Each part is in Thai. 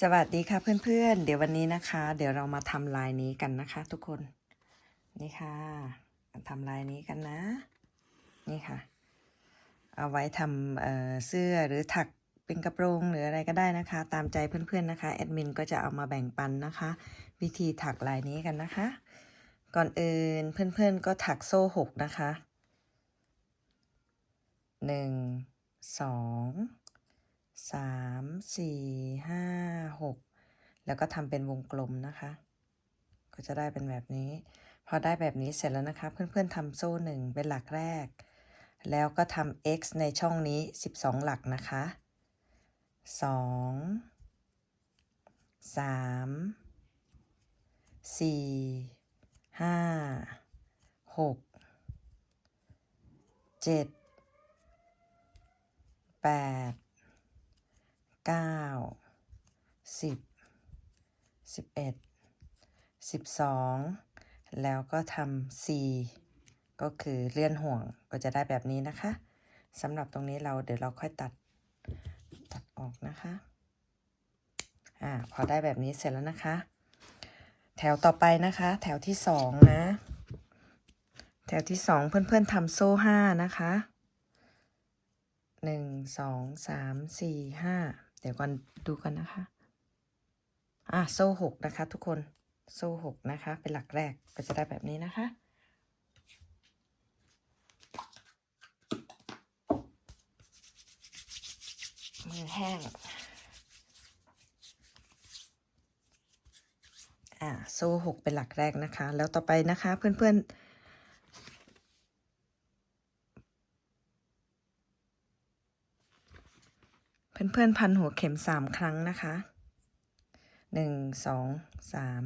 สวัสดีค่ะเพื่อนๆ เดี๋ยววันนี้นะคะ เดี๋ยวเรามาทำลายนี้กันนะคะ ทุกคน นี่ค่ะทำลายนี้กันนะ นี่ค่ะ เอาไว้ทำเเสื้อหรือถักเป็นกระโปรงหรืออะไรก็ได้นะคะ ตามใจเพื่อนๆนะคะแอดมินก็จะเอามาแบ่งปันนะคะ วิธีถักลายนี้กันนะคะ ก่อนอื่นเพื่อนๆก็ถักโซ่หกนะคะหนึ่งสอง สามสี่ห้าหกแล้วก็ทำเป็นวงกลมนะคะ ก็จะได้เป็นแบบนี้ พอได้แบบนี้เสร็จแล้วนะคะ เพื่อนๆทำโซ่หนึ่งเป็นหลักแรก แล้วก็ทำ x ในช่องนี้ 12 หลักนะคะ 2 3 4 5 6 7 8 9 10 11 12แล้วก็ทำ4ก็คือเลื่อนห่วงก็จะได้แบบนี้นะคะสำหรับตรงนี้เราเดี๋ยวเราค่อยตัดตัดออกนะคะอ่าพอได้แบบนี้เสร็จแล้วนะคะ แถวต่อไปนะคะ แถวที่สองนะ แถวที่สองเพื่อนๆทำโซ่ห้านะคะหนึ่งสองสามสี่ห้า เดี๋ยวก่อนดูกันนะคะ อะโซ่หกนะคะ ทุกคนโซ่หกนะคะ เป็นหลักแรกก็จะได้แบบนี้นะคะมือแห้ง อ่าโซ่หกเป็นหลักแรกนะคะ แล้วต่อไปนะคะ เพื่อนๆ เพื่อนๆพันหัวเข็มสามครั้งนะคะหนึ่งสองสาม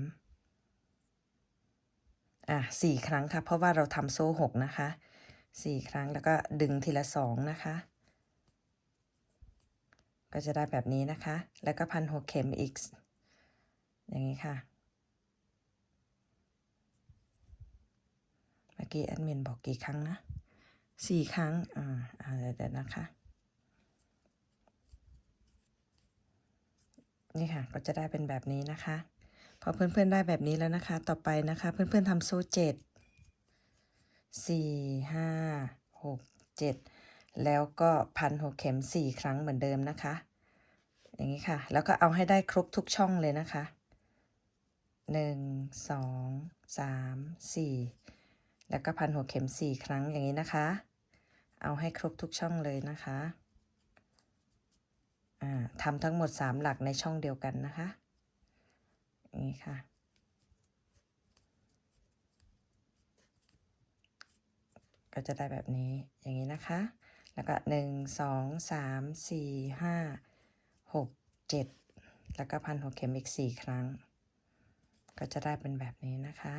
อะสี่ครั้งค่ะ เพราะว่าเราทำโซ่หกนะคะสี่ครั้งแล้วก็ดึงทีละสองนะคะ ก็จะได้แบบนี้นะคะ แล้วก็พันหัวเข็มอีก อย่างนี้ค่ะเมื่อกี้แอดมินบอกกี่ครั้งนะสี่ครั้งอ่าอ่าเดี๋ยวนะคะ นี่ค่ะก็จะได้เป็นแบบนี้นะคะ พอเพื่อนๆได้แบบนี้แล้วนะคะ ต่อไปนะคะ เพื่อนๆทำโซ่เจ็ดสี่ห้าหกเจ็ดแล้วก็พันหัวเข็มสี่ครั้งเหมือนเดิมนะคะ อย่างนี้ค่ะ แล้วก็เอาให้ได้ครบทุกช่องเลยนะคะหนึ่งสองสามสี่แล้วก็พันหัวเข็มสี่ครั้งอย่างนี้นะคะ เอาให้ครบทุกช่องเลยนะคะ ทำทั้งหมดสามหลักในช่องเดียวกันนะคะนี้ค่ะ ก็จะได้แบบนี้อย่างนี้นะคะ แล้วก็หนึ่งสองสามสี่ห้าหกเจ็ดแล้วก็พันหัวเข็มอีกสี่ครั้ง ก็จะได้เป็นแบบนี้นะคะ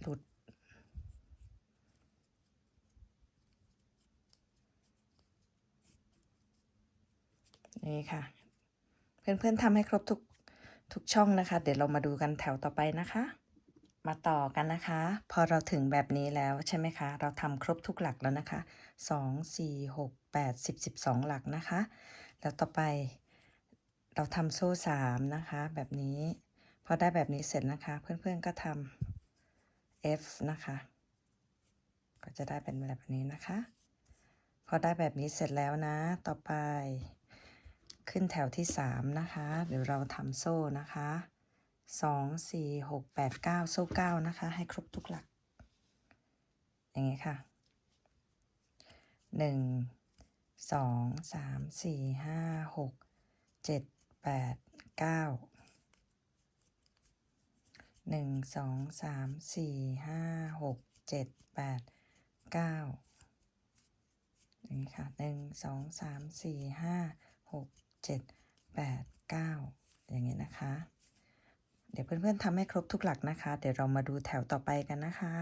หลุด นี่ค่ะ เพื่อนๆทำให้ครบทุกทุกช่องนะคะ เดี๋ยวเรามาดูกันแถวต่อไปนะคะ มาต่อกันนะคะ พอเราถึงแบบนี้แล้วใช่ไหมคะ เราทำครบทุกหลักแล้วนะคะสองสี่หกแปดสิบสิบสองหลักนะคะ แล้วต่อไปเราทำโซ่สามนะคะ แบบนี้ พอได้แบบนี้เสร็จนะคะ เพื่อนๆก็ทำ F นะคะ ก็จะได้เป็นแบบนี้นะคะ พอได้แบบนี้เสร็จแล้วนะ ต่อไป ขึ้นแถวที่สามนะคะ เดี๋ยวเราทำโซ่นะคะสองสี่หกแปดเก้าโซ่เก้านะคะ ให้ครบทุกหลัก อย่างนี้ค่ะหนึ่งสองสามสี่ หนึ่งสองสามสี่ห้าหกเจ็ดแปดเก้าอย่งนี้ค่ะหนึ่งสองสามสี่ห้าหกเจ็ดแปดเก้าอย่างนี้นะคะ เดี๋ยวเพื่อนๆทำให้ครบทุกหลักนะคะ เดี๋ยวเรามาดูแถวต่อไปกันนะคะ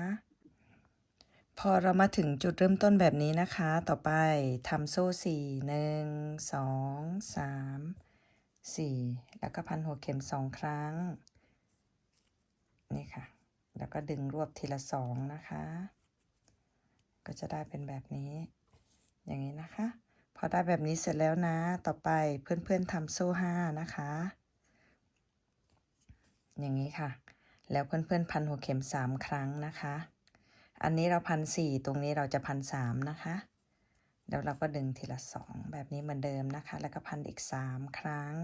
พอเรามาถึงจุดเริ่มต้นแบบนี้นะคะ ต่อไปทำโซ่สี่หนึ่งสองสามสี่แล้วก็พันหัวเข็มสองครั้ง นี่ค่ะ แล้วก็ดึงรวบทีละสองนะคะ ก็จะได้เป็นแบบนี้ อย่างนี้นะคะ พอได้แบบนี้เสร็จแล้วนะ ต่อไปเพื่อนๆทำโซ่ห้านะคะ อย่างนี้ค่ะ แล้วเพื่อนๆพันหัวเข็มสามครั้งนะคะ อันนี้เราพันสี่ตรงนี้เราจะพันสามนะคะแล้วเราก็ดึงทีละสองแบบนี้เหมือนเดิมนะคะ แล้วก็พันอีกสามครั้ง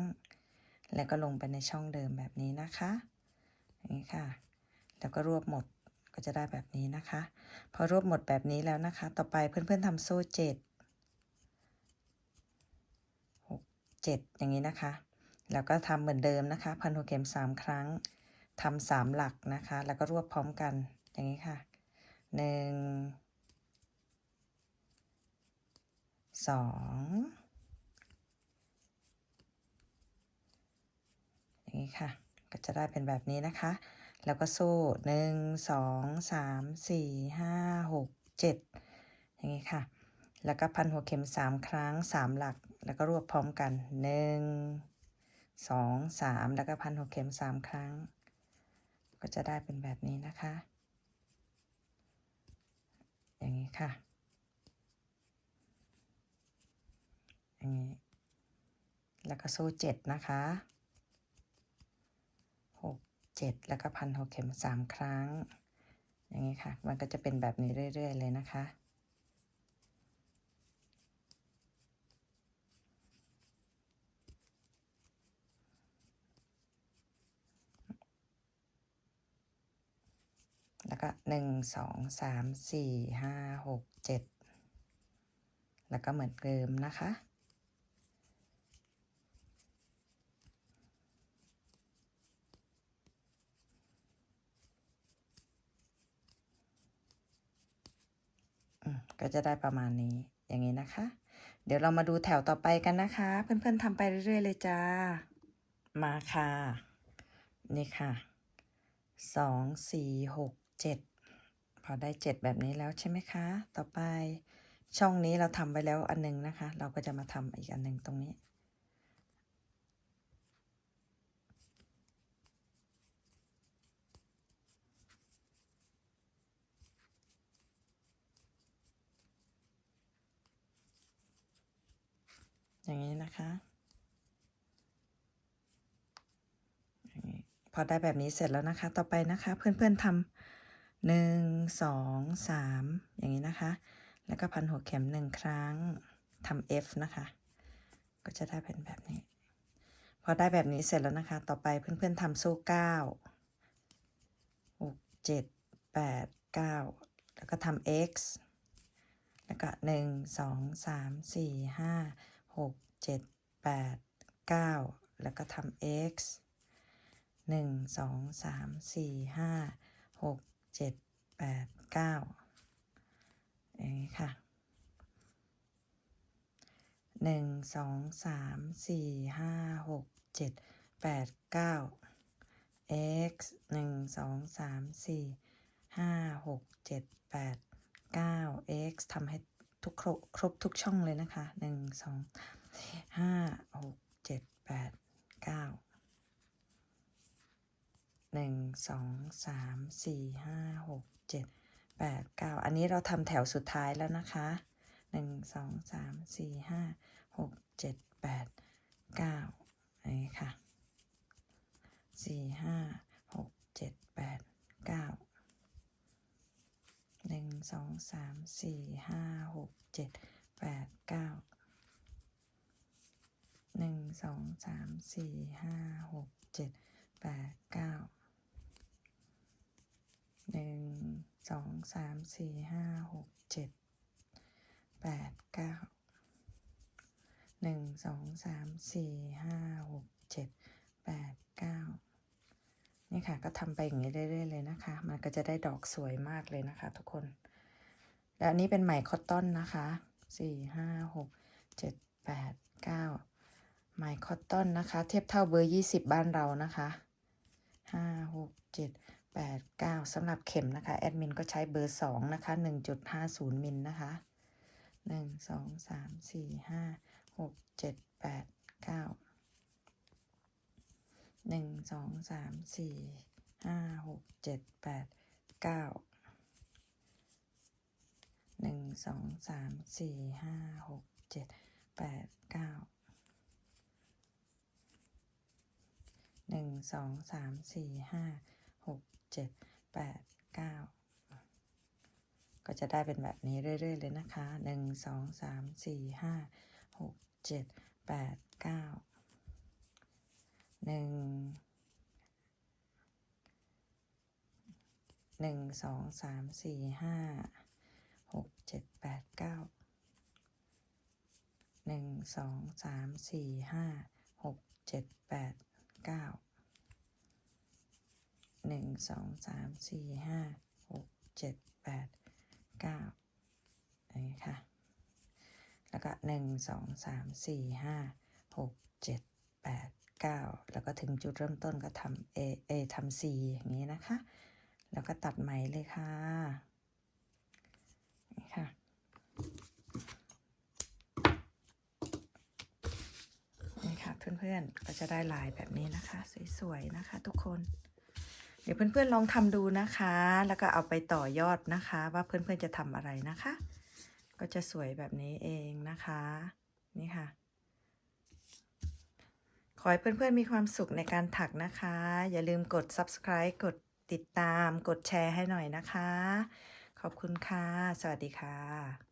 แล้วก็ลงไปในช่องเดิมแบบนี้นะคะ นี้ค่ะ แล้วก็รวบหมดก็จะได้แบบนี้นะคะ พอรวบหมดแบบนี้แล้วนะคะ ต่อไปเพื่อนๆทำโซ่เจ็ดหกเจ็ดอย่างนี้นะคะ แล้วก็ทำเหมือนเดิมนะคะ พันหัวเข็มสามครั้งทำสามหลักนะคะ แล้วก็รวบพร้อมกันอย่างนี้ค่ะหนึ่งสองอย่างนี้ค่ะ ก็จะได้เป็นแบบนี้นะคะ แล้วก็โซ่หนึ่งสองสาม สี่ ห้า หก เจ็ด อย่างนี้ค่ะ แล้วก็พันหัวเข็มสามครั้งสามหลัก แล้วก็รวบพร้อมกันหนึ่งสองสาม แล้วก็พันหัวเข็มสามครั้ง ก็จะได้เป็นแบบนี้นะคะ อย่างนี้ค่ะ อย่างนี้ แล้วก็โซ่เจ็ดนะคะ 7 แล้วก็พันหัวเข็ม 3 ครั้ง อย่างนี้ค่ะ มันก็จะเป็นแบบนี้เรื่อยๆ เลยนะคะ แล้วก็ 1 2 3 4 5 6 7 แล้วก็เหมือนเดิมนะคะ ก็จะได้ประมาณนี้อย่างนี้นะคะ เดี๋ยวเรามาดูแถวต่อไปกันนะคะ เพื่อนๆทำไปเรื่อยๆเลยจ้า มาค่ะ นี่ค่ะสองสี่หกเจ็ดพอได้เจ็ดแบบนี้แล้วใช่ไหมคะ ต่อไปช่องนี้เราทำไปแล้วอันหนึงนะคะ เราก็จะมาทำอีกอันหนึ่งตรงนี้ อย่างนี้นะคะ พอได้แบบนี้เสร็จแล้วนะคะ ต่อไปนะคะเพื่อนๆทำหนึ่งสองสามอย่างนี้นะคะ แล้วก็พันหัวเข็มหนึ่งครั้งทำ F นะคะ ก็จะได้เป็นแบบนี้ พอได้แบบนี้เสร็จแล้วนะคะ ต่อไปเพื่อนๆทำโซ่เก้าหกเจ็ดแปดเก้าแล้วก็ทำ X แล้วก็หนึ่งสองสามสี่ห้า หกเจ็ดแปดเก้าแล้วก็ทำ x หนึ่งสองสามสี่ห้าหกเจ็ดแปดเก้าอย่างนี้ค่ะหนึ่งสองสามสี่ห้าหกเจ็ดแปดเก้า x หนึ่งสองสามสี่ห้าหกเจ็ดแปดเก้า x ทำให้ ทุกครบครบทุกช่องเลยนะคะหนึ่งสองห้าหกเจ็ดแปดเก้าหนึ่งสองสามสี่ห้าหกเจ็ดแปดเก้าอันนี้เราทำแถวสุดท้ายแล้วนะคะหนึ่งสองสามสี่ห้าหกเจ็ดแปดเก้าอันนี้ค่ะสี่ห้าหกเจ็ดแปดเก้าหนึ่ง สองสามสี่ห้าหกเจ็ดแปดเก้าหนึ่งสองสามสี่ห้าหกเจ็ดแปดเก้าหนึ่งสองสามสี่ห้าหกเจ็ดแปดเก้าหนึ่งสองสามสี่ห้าหกเจ็ดแปดเก้านี่ค่ะก็ทำไปอย่างนี้เรื่อยๆเลยนะคะ มันก็จะได้ดอกสวยมากเลยนะคะทุกคน และอันนี้เป็นไหมคอตตอนนะคะสี่ห้าหกเจ็ดแปดเก้าไหมคอตตอนนะคะ เทียบเท่าเบอร์20บ้านเรานะคะ5 6 7 8 9สำหรับเข็มนะคะ แอดมินก็ใช้เบอร์2นะคะ1.50มิลนะคะ1 2 3 4 5 6 7 8 9 1 2 3 4 5 6 7 8 9หนึ่งสองสามสี่ห้าหกเจ็ดแปดเก้า หนึ่งสองสามสี่ห้าหกเจ็ดแปดเก้าหนึ่งสองสามสี่ห้าหกเจ็ดแปดเก้าก็จะได้เป็นแบบนี้เรื่อย ๆ เลยนะคะหนึ่งสองสามสี่ห้าหกเจ็ดแปดเก้าหนึ่งหนึ่งสองสามสี่ห้า หกเจ็ดแปดเก้าหนึ่งสองสามสี่ห้าหกเจ็ดแปดเก้าหนึ่งสองสามสี่ห้าหกเจ็ดแปดเก้าอันนี้ค่ะ แล้วก็หนึ่งสองสามสี่ห้าหกเจ็ดแปดเก้าแล้วก็ถึงจุดเริ่มต้นก็ทำ A A ทำ C อย่างนี้นะคะ แล้วก็ตัดไหมเลยค่ะ นี่ค่ะ นี่ค่ะ เพื่อนๆ ก็จะได้ลายแบบนี้นะคะ สวยๆ นะคะทุกคน เดี๋ยวเพื่อนๆลองทำดูนะคะ แล้วก็เอาไปต่อยอดนะคะ ว่าเพื่อนๆจะทำอะไรนะคะ ก็จะสวยแบบนี้เองนะคะ นี่ค่ะ ขอให้เพื่อนๆมีความสุขในการถักนะคะ อย่าลืมกด subscribe กดติดตาม กดแชร์ให้หน่อยนะคะ ขอบคุณค่ะ สวัสดีค่ะ